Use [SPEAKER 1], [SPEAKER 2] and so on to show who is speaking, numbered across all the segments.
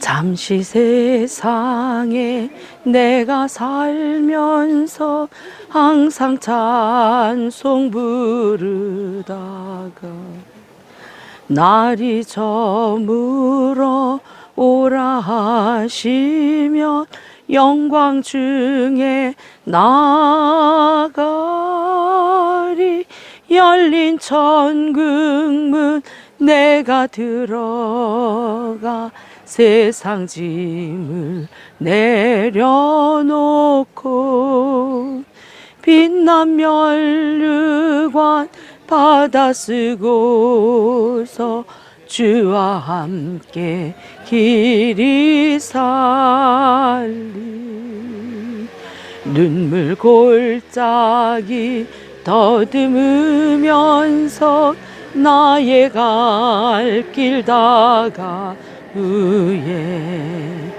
[SPEAKER 1] 잠시 세상에 내가 살면서 항상 찬송 부르다가 날이 저물어 오라 하시면 영광 중에 나가리 열린 천국문 내가 들어가 세상 짐을 내려놓고 빛난 멸류관 받아 쓰고서 주와 함께 길이 살리 눈물 골짜기 더듬으면서 나의 갈 길 다가 후에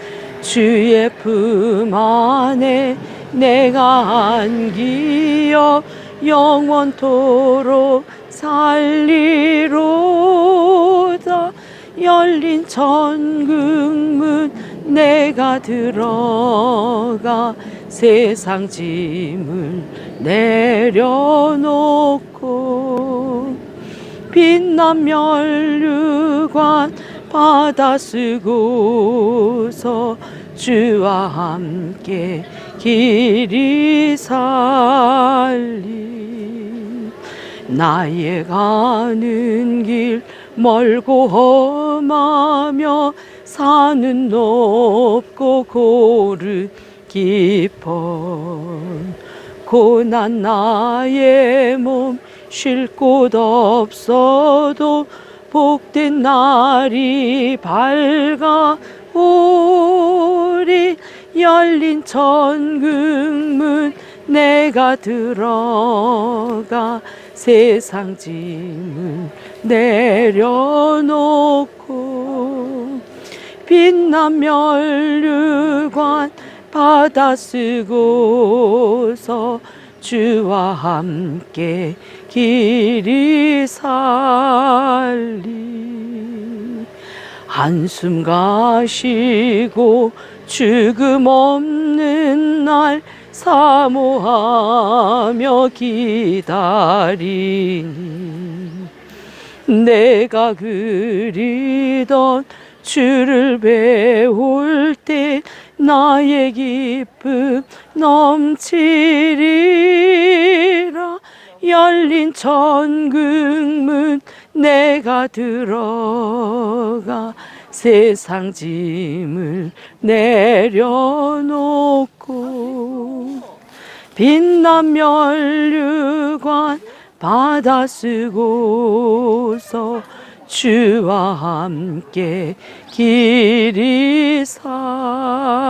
[SPEAKER 1] 주의 품 안에 내가 안기어 영원토록 살리로다. 열린 천국문 내가 들어가 세상 짐을 내려놓고 빛난 멸류관 받아 쓰고서 주와 함께 길이 살리. 나의 가는 길 멀고 험하며 산은 높고 고르 깊어 고난 나의 몸 쉴 곳 없어도 복된 날이 밝아 오리 열린 천국문 내가 들어가 세상 짐을 내려놓고 빛난 멸류관 받아 쓰고서 주와 함께 길이 살리. 한숨 가시고 죽음 없는 날 사모하며 기다리니. 내가 그리던 주를 배울 때 나의 기쁨 넘치리라 열린 천국문 내가 들어가 세상 짐을 내려놓고 빛난 멸류관 받아 쓰고서 주와 함께 길이 살리